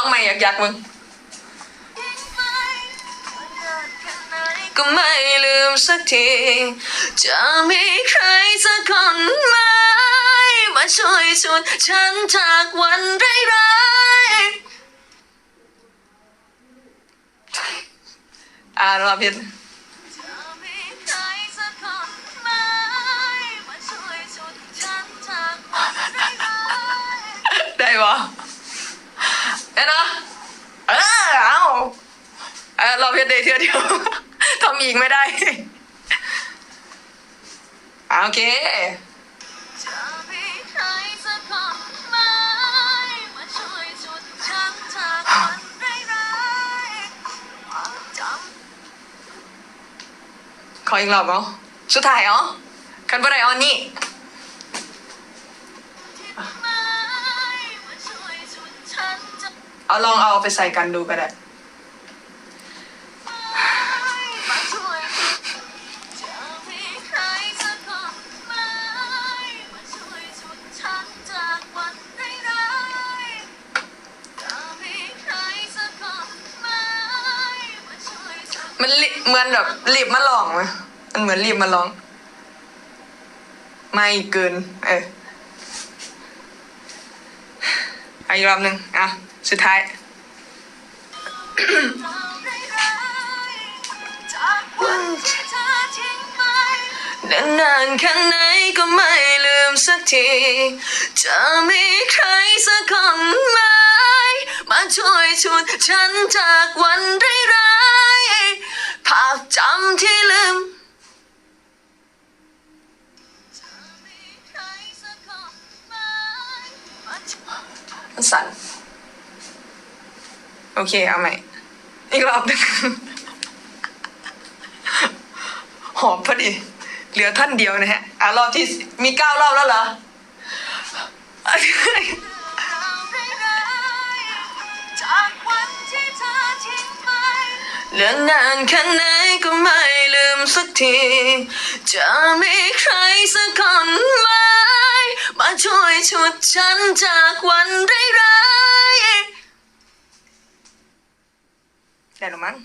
ร้องร้องใหม่อยากอยากมึง ก็ไม่ลืมสักที จะมีใครสักคนไหมมาช่วยชุดฉันจากวันร้ายๆอ่ารอบเพียนได้ปะ เอ็นะเออเอาเอเราเพียเดย์เทือเดียวทำอีกไม่ได้อะโอเคขออีกรอบเหรอสุดท้ายเหรอคันบ่ได้ออันนี้ เอาลองเอาไปใส่กันดูก็ได้มันเหมือนแบบรีบมาลองไหมมันเหมือนรีบมาลอง ไม่เกิน เออเอาอีกรอบหนึ่งอะ สุดท้าย นานๆแค่ไหนก็ไม่ลืมสักที จะมีใครสักคนไหม มาช่วยชุดฉันจากวันร้ายๆภาพจำที่ลืม สั่นโอเคเอาใหม่ อีกรอบหนึงหอบพอดี เหลือท่านเดียวนะฮะอะรอบที่มีเก้ารอบแล้วเหรอเหลือนานแค่ไหนก็ไม่ลืมสักที จะมีใครสักคนไหมมา ช่วยชุดฉันจากวันร้ายๆได้หรือมั้ง